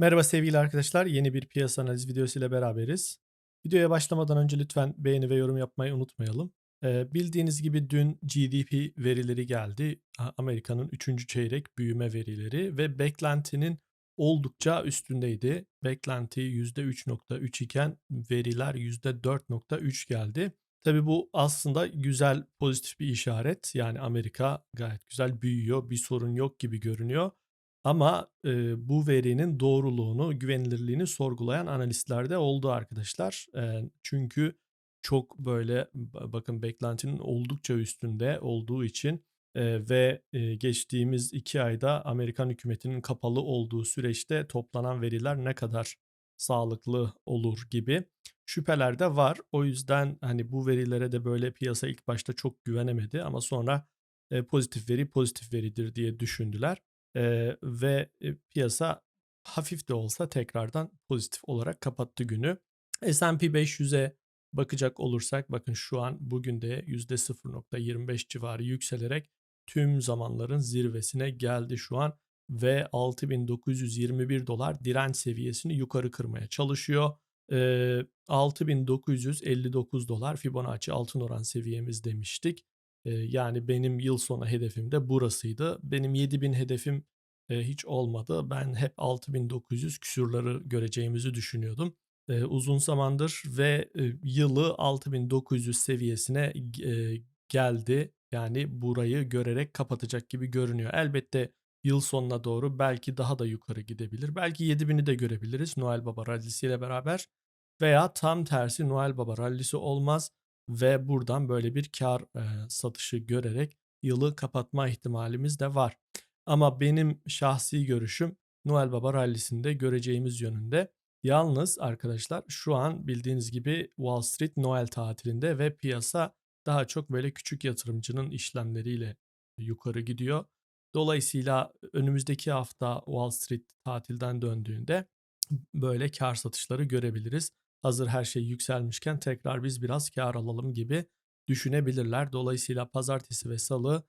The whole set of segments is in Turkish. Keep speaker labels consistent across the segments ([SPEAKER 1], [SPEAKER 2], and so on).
[SPEAKER 1] Merhaba sevgili arkadaşlar. Yeni bir piyasa analiz videosu ile beraberiz. Videoya başlamadan önce lütfen beğeni ve yorum yapmayı unutmayalım. Ee, bildiğiniz gibi dün GDP verileri geldi. Amerika'nın 3. çeyrek büyüme verileri ve beklentinin oldukça üstündeydi. Beklenti %3.3 iken veriler %4.3 geldi. Tabii bu aslında güzel, pozitif bir işaret. Yani Amerika gayet güzel büyüyor, bir sorun yok gibi görünüyor. Ama, eee, bu verinin doğruluğunu, güvenilirliğini sorgulayan analistler de oldu arkadaşlar. Eee, çünkü çok böyle ba bakın beklentinin oldukça üstünde olduğu için, eee, ve, eee, geçtiğimiz 2 ayda Amerikan hükümetinin kapalı olduğu süreçte toplanan veriler ne kadar sağlıklı olur gibi şüpheler de var. O yüzden, hani, bu verilere de böyle piyasa ilk başta çok güvenemedi ama sonra, eee, pozitif veri pozitif veridir diye düşündüler. Eee, ve, piyasa hafif de olsa tekrardan pozitif olarak kapattı günü. S&P 500'e bakacak olursak bakın şu an bugün de %0.25 civarı yükselerek tüm zamanların zirvesine geldi şu an ve 6.921 dolar direnç seviyesini yukarı kırmaya çalışıyor. Eee, 6.959 dolar Fibonacci altın oran seviyemiz demiştik. Yani benim yıl sonu hedefim de burasıydı. Benim 7.000 hedefim, hiç olmadı. Ben hep 6.900 küsurları göreceğimizi düşünüyordum. Uzun zamandır ve, yılı 6.900 seviyesine geldi. Yani burayı görerek kapatacak gibi görünüyor. Elbette yıl sonuna doğru belki daha da yukarı gidebilir. Belki 7.000'i de görebiliriz Noel Baba rallisiyle beraber veya tam tersi Noel Baba rallisi olmaz ve buradan böyle bir kar eee, satışı görerek yılı kapatma ihtimalimiz de var. Ama benim şahsi görüşüm Noel Baba rallisinde göreceğimiz yönünde. Yalnız arkadaşlar şu an bildiğiniz gibi Wall Street Noel tatilinde ve piyasa daha çok böyle küçük yatırımcının işlemleriyle yukarı gidiyor. Dolayısıyla önümüzdeki hafta Wall Street tatilden döndüğünde böyle kar satışları görebiliriz. Hazır her şey yükselmişken tekrar biz biraz kar alalım gibi düşünebilirler. Dolayısıyla pazartesi ve salı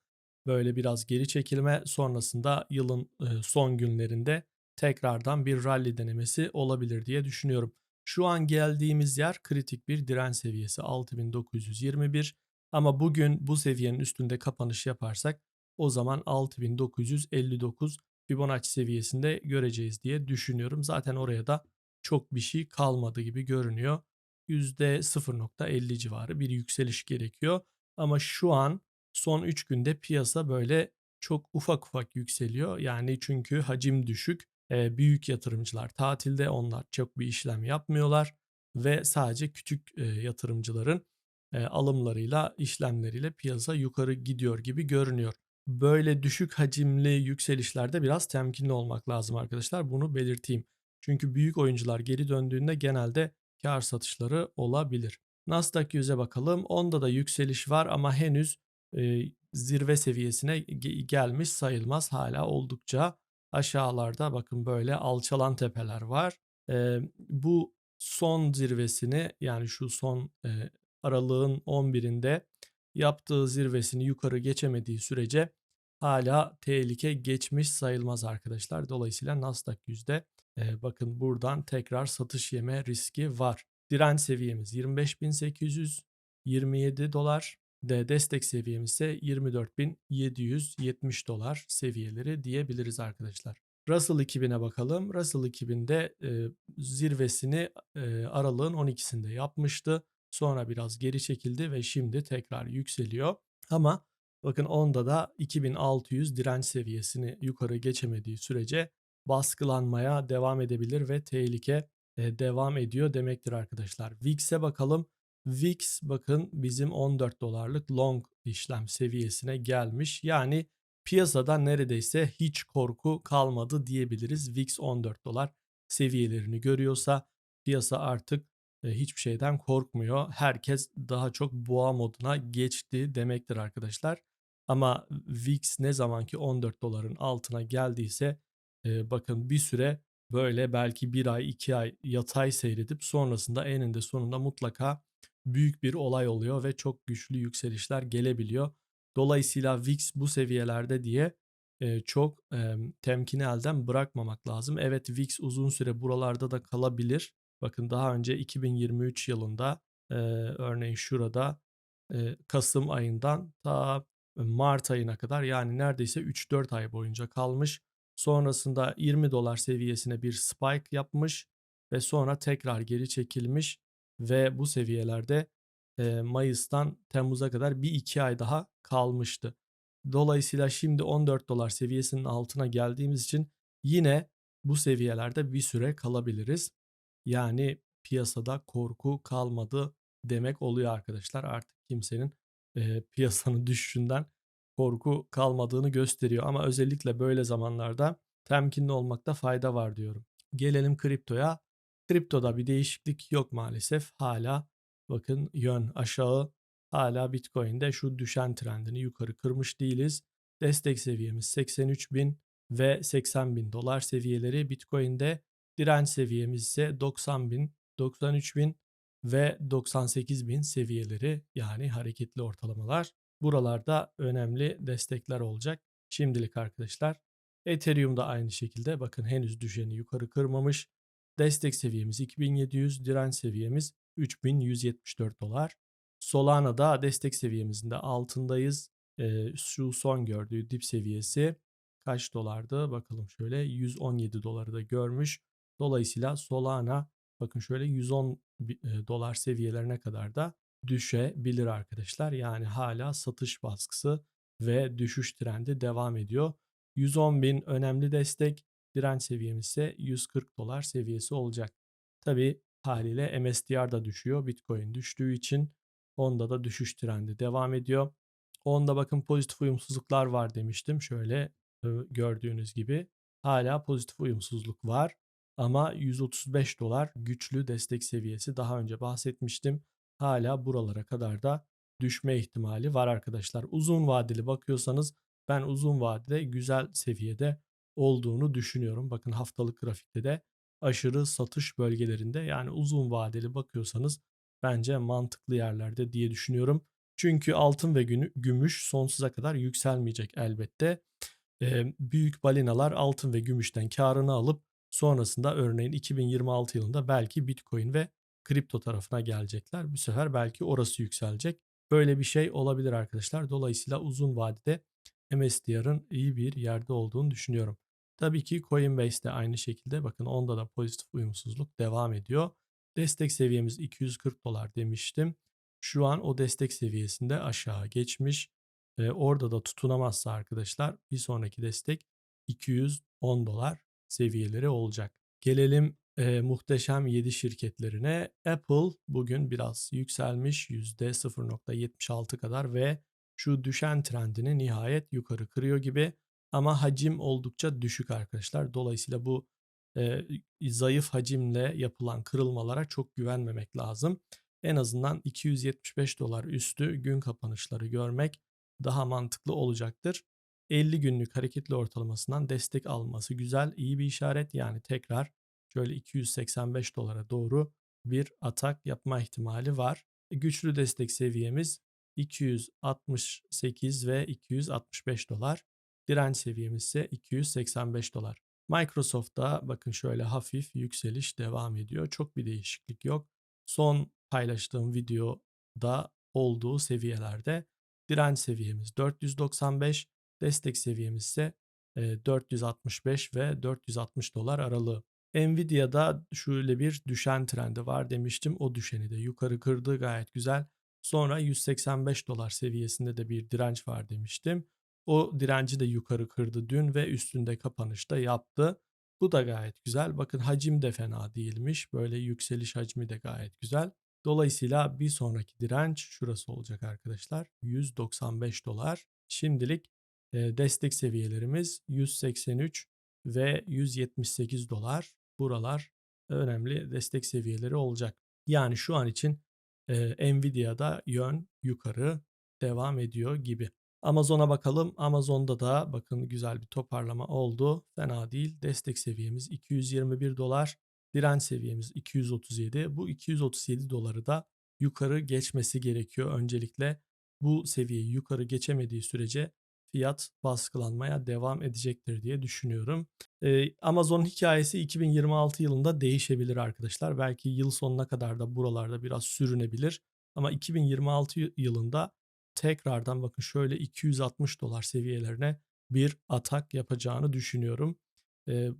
[SPEAKER 1] böyle biraz geri çekilme sonrasında yılın e, son günlerinde tekrardan bir rally denemesi olabilir diye düşünüyorum. Şu an geldiğimiz yer kritik bir direnç seviyesi 6921 ama bugün bu seviyenin üstünde kapanış yaparsak o zaman 6959 Fibonacci seviyesinde göreceğiz diye düşünüyorum. Zaten oraya da çok bir şey kalmadı gibi görünüyor. %0.50 civarı bir yükseliş gerekiyor. Ama şu an son 3 günde piyasa böyle çok ufak ufak yükseliyor. Yani çünkü hacim düşük. Büyük yatırımcılar tatilde onlar çok bir işlem yapmıyorlar ve sadece küçük yatırımcıların eee, alımlarıyla, işlemleriyle piyasa yukarı gidiyor gibi görünüyor. Böyle düşük hacimli yükselişlerde biraz temkinli olmak lazım arkadaşlar. Bunu belirteyim. Çünkü büyük oyuncular geri döndüğünde genelde kar satışları olabilir. Nasdaq 100'e bakalım. Onda da yükseliş var ama henüz e, zirve seviyesine ge- gelmiş sayılmaz. Hala oldukça aşağılarda bakın böyle alçalan tepeler var. E, bu son zirvesini yani şu son e, aralığın 11'inde yaptığı zirvesini yukarı geçemediği sürece hala tehlike geçmiş sayılmaz arkadaşlar. Dolayısıyla Nasdaq yüzde e, bakın buradan tekrar satış yeme riski var. Direnç seviyemiz 25.827 dolar. De destek seviyemiz ise 24.770 dolar seviyeleri diyebiliriz arkadaşlar. Russell 2000'e bakalım. Russell 2000'de e, zirvesini e, aralığın 12'sinde yapmıştı. Sonra biraz geri çekildi ve şimdi tekrar yükseliyor. Ama bakın onda da 2600 direnç seviyesini yukarı geçemediği sürece baskılanmaya devam edebilir ve tehlike e, devam ediyor demektir arkadaşlar. VIX'e bakalım. VIX bakın bizim 14 dolarlık long işlem seviyesine gelmiş. Yani piyasada neredeyse hiç korku kalmadı diyebiliriz. VIX 14 dolar seviyelerini görüyorsa piyasa artık e, hiçbir şeyden korkmuyor. Herkes daha çok boğa moduna geçti demektir arkadaşlar. Ama VIX ne zamanki 14 doların altına geldiyse e, bakın bir süre böyle belki bir ay iki ay yatay seyredip sonrasında eninde sonunda mutlaka büyük bir olay oluyor ve çok güçlü yükselişler gelebiliyor. Dolayısıyla VIX bu seviyelerde diye eee, çok, emm, temkini elden bırakmamak lazım. Evet, VIX uzun süre buralarda da kalabilir. Bakın daha önce 2023 yılında, eee, örneğin şurada, eee, kasım ayından ta mart ayına kadar yani neredeyse 3-4 ay boyunca kalmış. Sonrasında $20 seviyesine bir spike yapmış ve sonra tekrar geri çekilmiş ve bu seviyelerde, mayıstan temmuza kadar bir 2 ay daha kalmıştı. Dolayısıyla şimdi $14 seviyesinin altına geldiğimiz için yine bu seviyelerde bir süre kalabiliriz. Yani piyasada korku kalmadı demek oluyor arkadaşlar. Artık kimsenin, eee, piyasanın düşüşünden korku kalmadığını gösteriyor ama özellikle böyle zamanlarda temkinli olmakta fayda var diyorum. Gelelim kriptoya. Kriptoda bir değişiklik yok maalesef. Hala bakın yön aşağı. Hala Bitcoin'de şu düşen trendini yukarı kırmış değiliz. Destek seviyemiz 83.000 ve 80.000 dolar seviyeleri. Bitcoin'de direnç seviyemiz ise 90.000, 93.000 ve 98.000 seviyeleri yani hareketli ortalamalar. Buralarda önemli destekler olacak. Şimdilik arkadaşlar. Ethereum da aynı şekilde bakın henüz düşeni yukarı kırmamış. Destek seviyemiz 2700, direnç seviyemiz 3174 dolar. Solana'da destek seviyemizin de altındayız. Ee, şu son gördüğü dip seviyesi kaç dolardı? Bakalım şöyle 117 doları da görmüş. Dolayısıyla Solana bakın şöyle 110 dolar seviyelerine kadar da düşebilir arkadaşlar. Yani hala satış baskısı ve düşüş trendi devam ediyor. 110 bin önemli destek, direnç seviyemiz ise 140 dolar seviyesi olacak. Tabi haliyle MSTR da düşüyor. Bitcoin düştüğü için onda da düşüş trendi devam ediyor. Onda bakın pozitif uyumsuzluklar var demiştim. Şöyle gördüğünüz gibi hala pozitif uyumsuzluk var. Ama 135 dolar güçlü destek seviyesi daha önce bahsetmiştim. Hala buralara kadar da düşme ihtimali var arkadaşlar. Uzun vadeli bakıyorsanız ben uzun vadede güzel seviyede olduğunu düşünüyorum. Bakın haftalık grafikte de aşırı satış bölgelerinde yani uzun vadeli bakıyorsanız bence mantıklı yerlerde diye düşünüyorum. Çünkü altın ve gümüş sonsuza kadar yükselmeyecek elbette. Büyük balinalar altın ve gümüşten karını alıp sonrasında örneğin 2026 yılında belki Bitcoin ve kripto tarafına gelecekler. Bu sefer belki orası yükselecek. Böyle bir şey olabilir arkadaşlar. Dolayısıyla uzun vadede MSTR'ın iyi bir yerde olduğunu düşünüyorum. Tabii ki Coinbase de aynı şekilde bakın onda da pozitif uyumsuzluk devam ediyor. Destek seviyemiz 240 dolar demiştim. Şu an o destek seviyesinde aşağı geçmiş. Ee, orada da tutunamazsa arkadaşlar bir sonraki destek 210 dolar seviyeleri olacak. Gelelim e, muhteşem 7 şirketlerine. Apple bugün biraz yükselmiş %0.76 kadar ve şu düşen trendini nihayet yukarı kırıyor gibi. Ama hacim oldukça düşük arkadaşlar. Dolayısıyla bu e, zayıf hacimle yapılan kırılmalara çok güvenmemek lazım. En azından 275 dolar üstü gün kapanışları görmek daha mantıklı olacaktır. 50 günlük hareketli ortalamasından destek alması güzel, iyi bir işaret. Yani tekrar şöyle 285 dolara doğru bir atak yapma ihtimali var. E, güçlü destek seviyemiz 268 ve 265 dolar. Direnç seviyemiz ise 285 dolar. Microsoft'ta bakın şöyle hafif yükseliş devam ediyor. Çok bir değişiklik yok. Son paylaştığım videoda olduğu seviyelerde direnç seviyemiz 495, destek seviyemiz ise 465 ve 460 dolar aralığı. Nvidia'da şöyle bir düşen trendi var demiştim. O düşeni de yukarı kırdı gayet güzel. Sonra 185 dolar seviyesinde de bir direnç var demiştim. O direnci de yukarı kırdı dün ve üstünde kapanışta yaptı. Bu da gayet güzel. Bakın hacim de fena değilmiş. Böyle yükseliş hacmi de gayet güzel. Dolayısıyla bir sonraki direnç şurası olacak arkadaşlar. 195 dolar. Şimdilik destek seviyelerimiz 183 ve 178 dolar. Buralar önemli destek seviyeleri olacak. Yani şu an için e, Nvidia'da yön yukarı devam ediyor gibi. Amazon'a bakalım. Amazon'da da bakın güzel bir toparlama oldu. Fena değil. Destek seviyemiz 221 dolar. Direnç seviyemiz 237. Bu 237 doları da yukarı geçmesi gerekiyor. Öncelikle bu seviyeyi yukarı geçemediği sürece fiyat baskılanmaya devam edecektir diye düşünüyorum. Eee, Amazon hikayesi 2026 yılında değişebilir arkadaşlar. Belki yıl sonuna kadar da buralarda biraz sürünebilir. Ama 2026 y- yılında tekrardan bakın şöyle 260 dolar seviyelerine bir atak yapacağını düşünüyorum. Eee,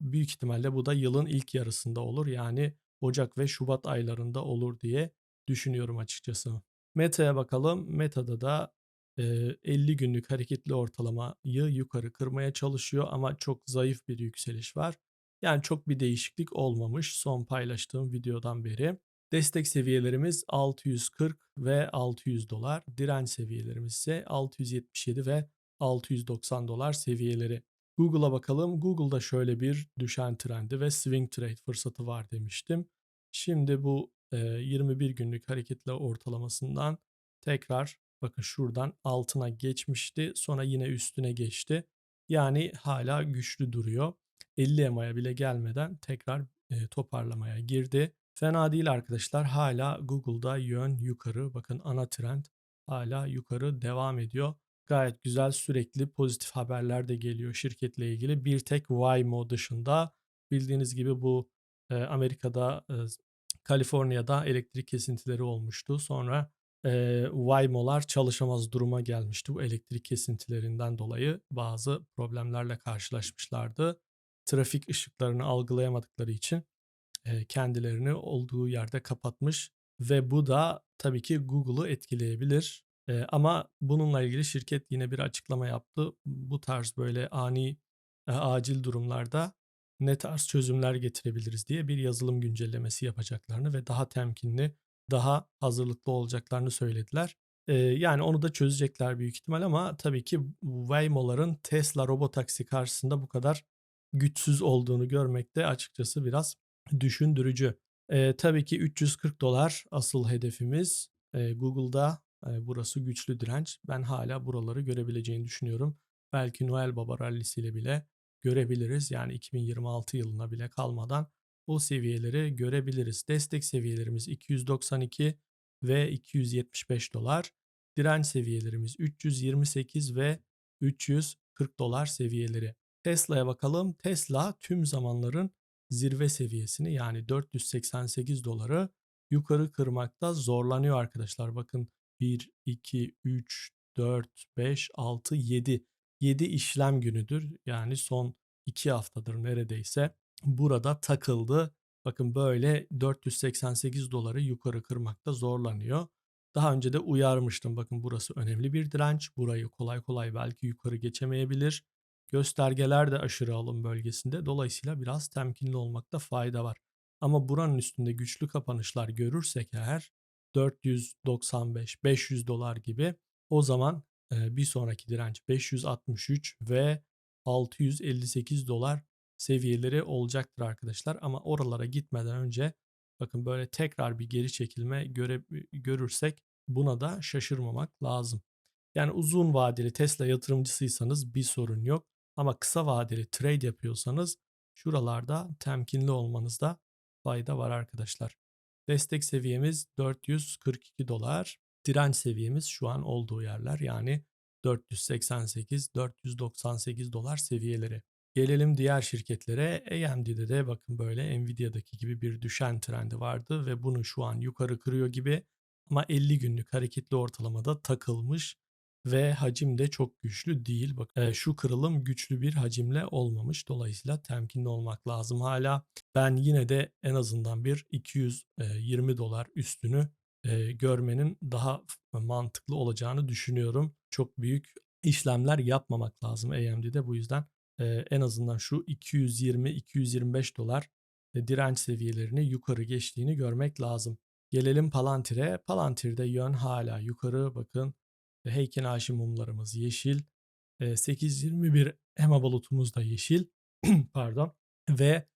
[SPEAKER 1] büyük ihtimalle bu da yılın ilk yarısında olur. Yani Ocak ve Şubat aylarında olur diye düşünüyorum açıkçası. Meta'ya bakalım. Meta'da da 50 günlük hareketli ortalamayı yukarı kırmaya çalışıyor ama çok zayıf bir yükseliş var. Yani çok bir değişiklik olmamış son paylaştığım videodan beri. Destek seviyelerimiz 640 ve 600 dolar. Direnç seviyelerimiz ise 677 ve 690 dolar seviyeleri. Google'a bakalım. Google'da şöyle bir düşen trendi ve swing trade fırsatı var demiştim. Şimdi bu e, 21 günlük hareketli ortalamasından tekrar bakın şuradan altına geçmişti. Sonra yine üstüne geçti. Yani hala güçlü duruyor. 50 EMA'ya bile gelmeden tekrar e, toparlamaya girdi. Fena değil arkadaşlar. Hala Google'da yön yukarı. Bakın ana trend hala yukarı devam ediyor. Gayet güzel sürekli pozitif haberler de geliyor şirketle ilgili. Bir tek Waymo dışında bildiğiniz gibi bu e, Amerika'da e, Kaliforniya'da elektrik kesintileri olmuştu. Sonra e, Waymo'lar çalışamaz duruma gelmişti. Bu elektrik kesintilerinden dolayı bazı problemlerle karşılaşmışlardı. Trafik ışıklarını algılayamadıkları için e, kendilerini olduğu yerde kapatmış ve bu da tabii ki Google'u etkileyebilir. E, ama bununla ilgili şirket yine bir açıklama yaptı. Bu tarz böyle ani e, acil durumlarda ne tarz çözümler getirebiliriz diye bir yazılım güncellemesi yapacaklarını ve daha temkinli, daha hazırlıklı olacaklarını söylediler. Yani onu da çözecekler büyük ihtimal ama tabii ki Waymo'ların Tesla robotaksi karşısında bu kadar güçsüz olduğunu görmek de açıkçası biraz düşündürücü. E, tabii ki 340 dolar asıl hedefimiz. E, Google'da e, burası güçlü direnç. Ben hala buraları görebileceğini düşünüyorum. Belki Noel Baba rallisiyle bile görebiliriz. Yani 2026 yılına bile kalmadan o seviyeleri görebiliriz. Destek seviyelerimiz 292 ve 275 dolar. Direnç seviyelerimiz 328 ve 340 dolar seviyeleri. Tesla'ya bakalım. Tesla tüm zamanların zirve seviyesini yani 488 doları yukarı kırmakta zorlanıyor arkadaşlar. Bakın 1, 2, 3, 4, 5, 6, 7. 7 işlem günüdür. Yani son 2 haftadır neredeyse burada takıldı. Bakın böyle 488 doları yukarı kırmakta zorlanıyor. Daha önce de uyarmıştım. Bakın burası önemli bir direnç. Burayı kolay kolay belki yukarı geçemeyebilir. Göstergeler de aşırı alım bölgesinde. Dolayısıyla biraz temkinli olmakta fayda var. Ama buranın üstünde güçlü kapanışlar görürsek eğer 495, 500 dolar gibi o zaman bir sonraki direnç 563 ve 658 dolar seviyeleri olacaktır arkadaşlar. Ama oralara gitmeden önce bakın böyle tekrar bir geri çekilme göre, görürsek buna da şaşırmamak lazım. Yani uzun vadeli Tesla yatırımcısıysanız bir sorun yok. Ama kısa vadeli trade yapıyorsanız şuralarda temkinli olmanızda fayda var arkadaşlar. Destek seviyemiz 442 dolar. Direnç seviyemiz şu an olduğu yerler yani 488-498 dolar seviyeleri. Gelelim diğer şirketlere. AMD'de de bakın böyle Nvidia'daki gibi bir düşen trendi vardı ve bunu şu an yukarı kırıyor gibi ama 50 günlük hareketli ortalamada takılmış ve hacim de çok güçlü değil. Bak e, şu kırılım güçlü bir hacimle olmamış. Dolayısıyla temkinli olmak lazım hala. Ben yine de en azından bir 220 dolar üstünü e, görmenin daha mantıklı olacağını düşünüyorum. Çok büyük işlemler yapmamak lazım AMD'de bu yüzden e, en azından şu 220-225 dolar e, direnç seviyelerini yukarı geçtiğini görmek lazım. Gelelim Palantir'e. Palantir'de yön hala yukarı bakın Heykel Haşi mumlarımız yeşil. 821 EMA bulutumuz da yeşil. Pardon. Ve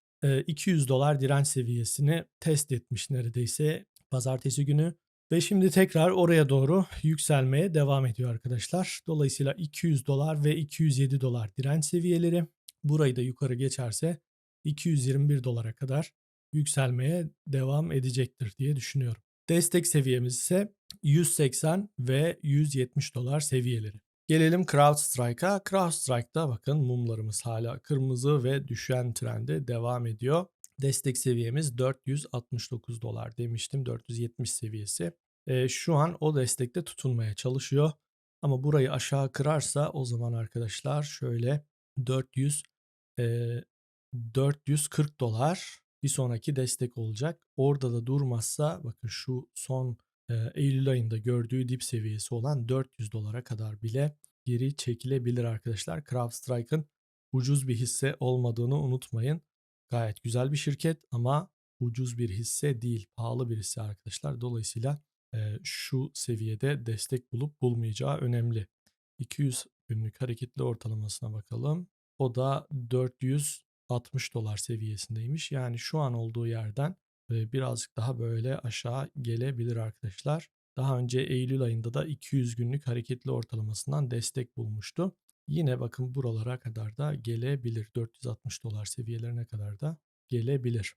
[SPEAKER 1] 200 dolar direnç seviyesini test etmiş neredeyse pazartesi günü. Ve şimdi tekrar oraya doğru yükselmeye devam ediyor arkadaşlar. Dolayısıyla 200 dolar ve 207 dolar direnç seviyeleri. Burayı da yukarı geçerse 221 dolara kadar yükselmeye devam edecektir diye düşünüyorum. Destek seviyemiz ise 180 ve 170 dolar seviyeleri. Gelelim CrowdStrike'a. CrowdStrike'da bakın mumlarımız hala kırmızı ve düşen trende devam ediyor. Destek seviyemiz 469 dolar demiştim. 470 seviyesi. E, şu an o destekte tutunmaya çalışıyor. Ama burayı aşağı kırarsa o zaman arkadaşlar şöyle 400 e, 440 dolar bir sonraki destek olacak. Orada da durmazsa bakın şu son e, Eylül ayında gördüğü dip seviyesi olan 400 dolara kadar bile geri çekilebilir arkadaşlar. CrowdStrike'ın ucuz bir hisse olmadığını unutmayın. Gayet güzel bir şirket ama ucuz bir hisse değil, pahalı bir hisse arkadaşlar. Dolayısıyla e, şu seviyede destek bulup bulmayacağı önemli. 200 günlük hareketli ortalamasına bakalım. O da 460 dolar seviyesindeymiş. Yani şu an olduğu yerden birazcık daha böyle aşağı gelebilir arkadaşlar. Daha önce Eylül ayında da 200 günlük hareketli ortalamasından destek bulmuştu. Yine bakın buralara kadar da gelebilir. 460 dolar seviyelerine kadar da gelebilir.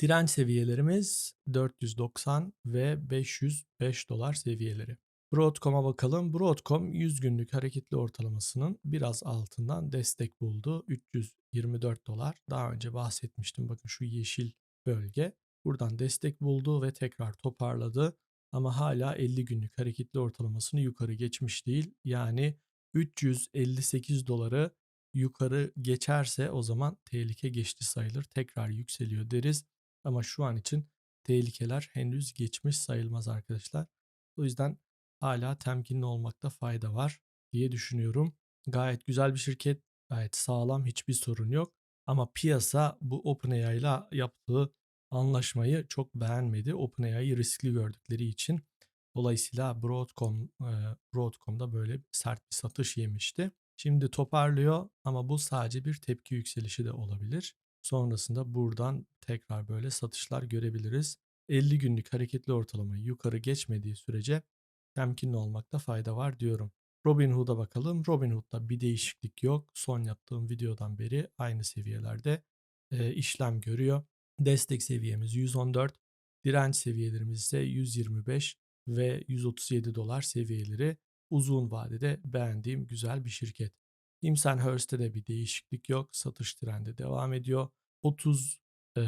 [SPEAKER 1] Direnç seviyelerimiz 490 ve 505 dolar seviyeleri. Broadcom'a bakalım. Broadcom 100 günlük hareketli ortalamasının biraz altından destek buldu. 324 dolar. Daha önce bahsetmiştim. Bakın şu yeşil bölge. Buradan destek buldu ve tekrar toparladı. Ama hala 50 günlük hareketli ortalamasını yukarı geçmiş değil. Yani 358 doları yukarı geçerse o zaman tehlike geçti sayılır. Tekrar yükseliyor deriz. Ama şu an için tehlikeler henüz geçmiş sayılmaz arkadaşlar. O yüzden hala temkinli olmakta fayda var diye düşünüyorum. Gayet güzel bir şirket, gayet sağlam, hiçbir sorun yok. Ama piyasa bu OpenAI ile yaptığı anlaşmayı çok beğenmedi. OpenAI'yi riskli gördükleri için. Dolayısıyla Broadcom, Broadcom'da böyle sert bir satış yemişti. Şimdi toparlıyor ama bu sadece bir tepki yükselişi de olabilir. Sonrasında buradan tekrar böyle satışlar görebiliriz. 50 günlük hareketli ortalamayı yukarı geçmediği sürece temkinli olmakta fayda var diyorum. Robinhood'a bakalım. Robinhood'da bir değişiklik yok. Son yaptığım videodan beri aynı seviyelerde e, işlem görüyor. Destek seviyemiz 114, direnç seviyelerimiz ise 125 ve 137 dolar seviyeleri. Uzun vadede beğendiğim güzel bir şirket. Hurst'te de bir değişiklik yok. Satış trendi devam ediyor. 30, e,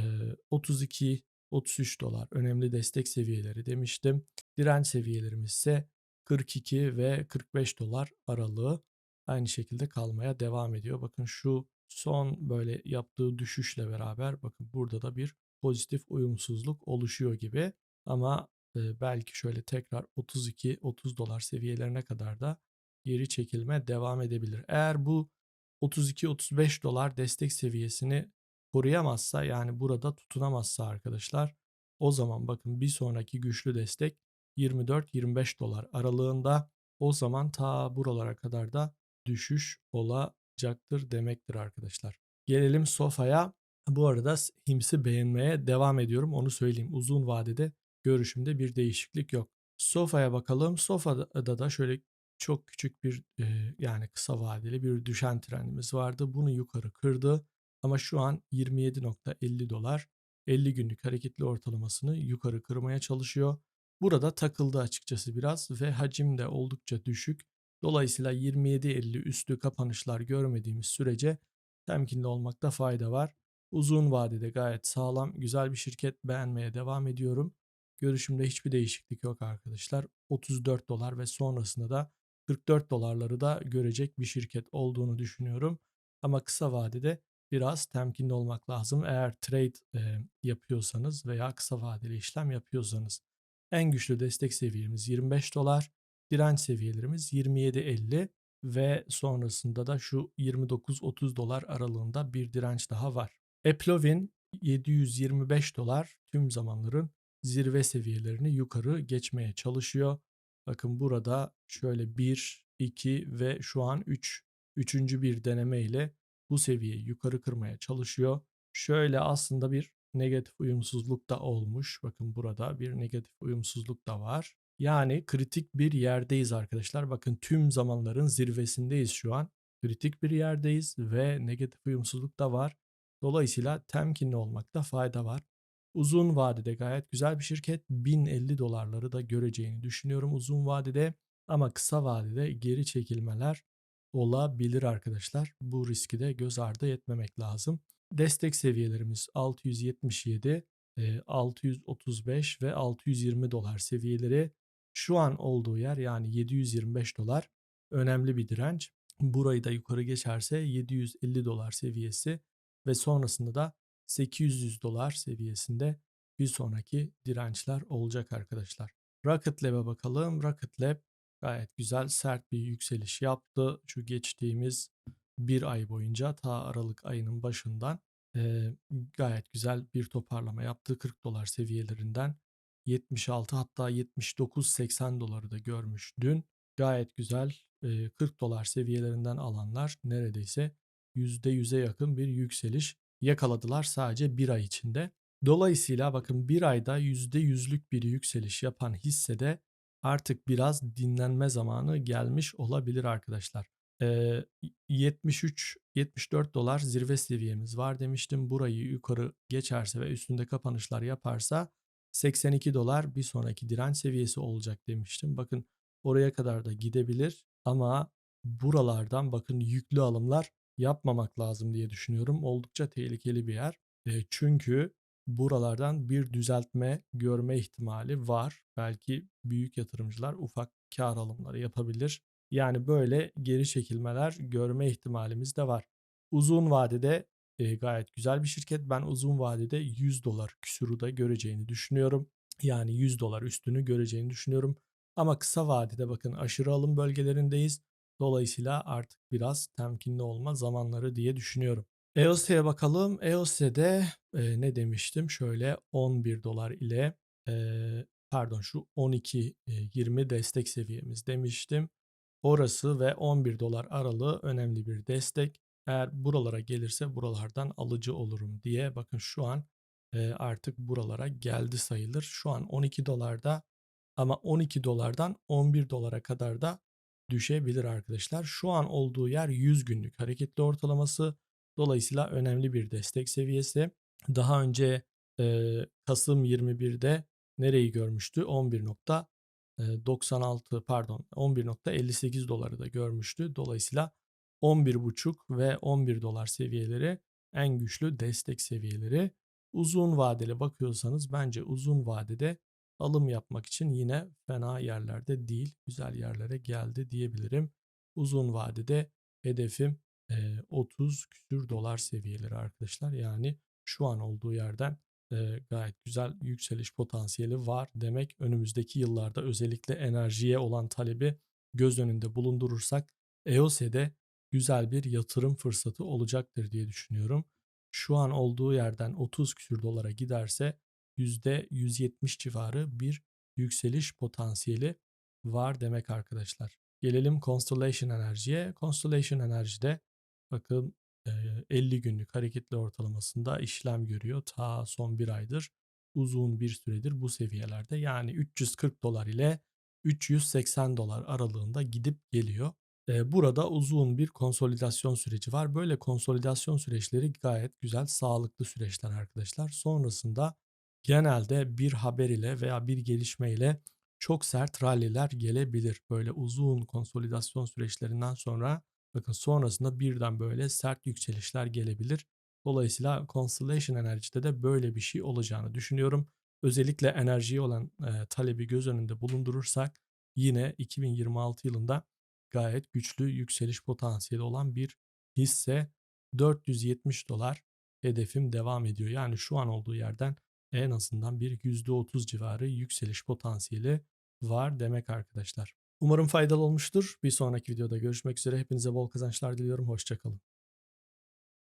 [SPEAKER 1] 32, 33 dolar önemli destek seviyeleri demiştim. Direnç seviyelerimiz ise 42 ve 45 dolar aralığı aynı şekilde kalmaya devam ediyor. Bakın şu son böyle yaptığı düşüşle beraber bakın burada da bir pozitif uyumsuzluk oluşuyor gibi. Ama e, belki şöyle tekrar 32-30 dolar seviyelerine kadar da geri çekilme devam edebilir. Eğer bu 32-35 dolar destek seviyesini koruyamazsa yani burada tutunamazsa arkadaşlar o zaman bakın bir sonraki güçlü destek 24-25 dolar aralığında o zaman ta buralara kadar da düşüş olacaktır demektir arkadaşlar. Gelelim Sofa'ya. Bu arada HIMS'i beğenmeye devam ediyorum onu söyleyeyim. Uzun vadede görüşümde bir değişiklik yok. Sofa'ya bakalım. Sofa'da da şöyle çok küçük bir e, yani kısa vadeli bir düşen trendimiz vardı. Bunu yukarı kırdı ama şu an 27.50 dolar 50 günlük hareketli ortalamasını yukarı kırmaya çalışıyor. Burada takıldı açıkçası biraz ve hacim de oldukça düşük. Dolayısıyla 27.50 üstü kapanışlar görmediğimiz sürece temkinli olmakta fayda var. Uzun vadede gayet sağlam, güzel bir şirket beğenmeye devam ediyorum. Görüşümde hiçbir değişiklik yok arkadaşlar. 34 dolar ve sonrasında da 44 dolarları da görecek bir şirket olduğunu düşünüyorum. Ama kısa vadede biraz temkinli olmak lazım. Eğer trade e, yapıyorsanız veya kısa vadeli işlem yapıyorsanız. En güçlü destek seviyemiz 25 dolar. Direnç seviyelerimiz 27.50 ve sonrasında da şu 29-30 dolar aralığında bir direnç daha var. Eplovin 725 dolar tüm zamanların zirve seviyelerini yukarı geçmeye çalışıyor. Bakın burada şöyle 1, 2 ve şu an 3. Üçüncü bir deneme ile bu seviyeyi yukarı kırmaya çalışıyor. Şöyle aslında bir negatif uyumsuzluk da olmuş. Bakın burada bir negatif uyumsuzluk da var. Yani kritik bir yerdeyiz arkadaşlar. Bakın tüm zamanların zirvesindeyiz şu an. Kritik bir yerdeyiz ve negatif uyumsuzluk da var. Dolayısıyla temkinli olmakta fayda var. Uzun vadede gayet güzel bir şirket. 1050 dolarları da göreceğini düşünüyorum uzun vadede. Ama kısa vadede geri çekilmeler olabilir arkadaşlar. Bu riski de göz ardı etmemek lazım. Destek seviyelerimiz 677, e, 635 ve 620 dolar seviyeleri. Şu an olduğu yer yani 725 dolar önemli bir direnç. Burayı da yukarı geçerse 750 dolar seviyesi ve sonrasında da 800 dolar seviyesinde bir sonraki dirençler olacak arkadaşlar. Rocket Lab'e bakalım. Rocket Lab gayet güzel sert bir yükseliş yaptı. Şu geçtiğimiz bir ay boyunca ta Aralık ayının başından e, gayet güzel bir toparlama yaptı. 40 dolar seviyelerinden 76 hatta 79-80 doları da görmüş dün. Gayet güzel e, 40 dolar seviyelerinden alanlar neredeyse %100'e yakın bir yükseliş yakaladılar sadece bir ay içinde. Dolayısıyla bakın bir ayda %100'lük bir yükseliş yapan hissede artık biraz dinlenme zamanı gelmiş olabilir arkadaşlar. Ee, 73-74 dolar zirve seviyemiz var demiştim. Burayı yukarı geçerse ve üstünde kapanışlar yaparsa 82 dolar bir sonraki direnç seviyesi olacak demiştim. Bakın oraya kadar da gidebilir ama buralardan bakın yüklü alımlar yapmamak lazım diye düşünüyorum. Oldukça tehlikeli bir yer. E, çünkü buralardan bir düzeltme görme ihtimali var. Belki büyük yatırımcılar ufak kar alımları yapabilir. Yani böyle geri çekilmeler görme ihtimalimiz de var. Uzun vadede e, gayet güzel bir şirket. Ben uzun vadede 100 dolar küsuru da göreceğini düşünüyorum. Yani 100 dolar üstünü göreceğini düşünüyorum. Ama kısa vadede bakın aşırı alım bölgelerindeyiz. Dolayısıyla artık biraz temkinli olma zamanları diye düşünüyorum. EOS'e bakalım. EOS'de e, ne demiştim? Şöyle 11 dolar ile e, pardon şu 12 e, 20 destek seviyemiz demiştim. Orası ve 11 dolar aralığı önemli bir destek. Eğer buralara gelirse buralardan alıcı olurum diye bakın şu an e, artık buralara geldi sayılır. Şu an 12 dolarda ama 12 dolardan 11 dolara kadar da düşebilir arkadaşlar. Şu an olduğu yer 100 günlük hareketli ortalaması. Dolayısıyla önemli bir destek seviyesi. Daha önce e, Kasım 21'de nereyi görmüştü? 11.96 pardon 11.58 doları da görmüştü. Dolayısıyla 11.5 ve 11 dolar seviyeleri en güçlü destek seviyeleri. Uzun vadeli bakıyorsanız bence uzun vadede alım yapmak için yine fena yerlerde değil, güzel yerlere geldi diyebilirim. Uzun vadede hedefim 30 küsür dolar seviyeleri arkadaşlar. Yani şu an olduğu yerden gayet güzel yükseliş potansiyeli var demek. Önümüzdeki yıllarda özellikle enerjiye olan talebi göz önünde bulundurursak EOS'de güzel bir yatırım fırsatı olacaktır diye düşünüyorum. Şu an olduğu yerden 30 küsür dolara giderse %170 civarı bir yükseliş potansiyeli var demek arkadaşlar. Gelelim Constellation Enerji'ye. Constellation Enerji'de bakın 50 günlük hareketli ortalamasında işlem görüyor. Ta son bir aydır uzun bir süredir bu seviyelerde. Yani 340 dolar ile 380 dolar aralığında gidip geliyor. Burada uzun bir konsolidasyon süreci var. Böyle konsolidasyon süreçleri gayet güzel, sağlıklı süreçler arkadaşlar. Sonrasında genelde bir haber ile veya bir gelişme ile çok sert ralliler gelebilir. Böyle uzun konsolidasyon süreçlerinden sonra bakın sonrasında birden böyle sert yükselişler gelebilir. Dolayısıyla Constellation Enerji'de de böyle bir şey olacağını düşünüyorum. Özellikle enerjiye olan e, talebi göz önünde bulundurursak yine 2026 yılında gayet güçlü yükseliş potansiyeli olan bir hisse 470 dolar hedefim devam ediyor. Yani şu an olduğu yerden en azından bir %30 civarı yükseliş potansiyeli var demek arkadaşlar. Umarım faydalı olmuştur. Bir sonraki videoda görüşmek üzere. Hepinize bol kazançlar diliyorum. Hoşçakalın.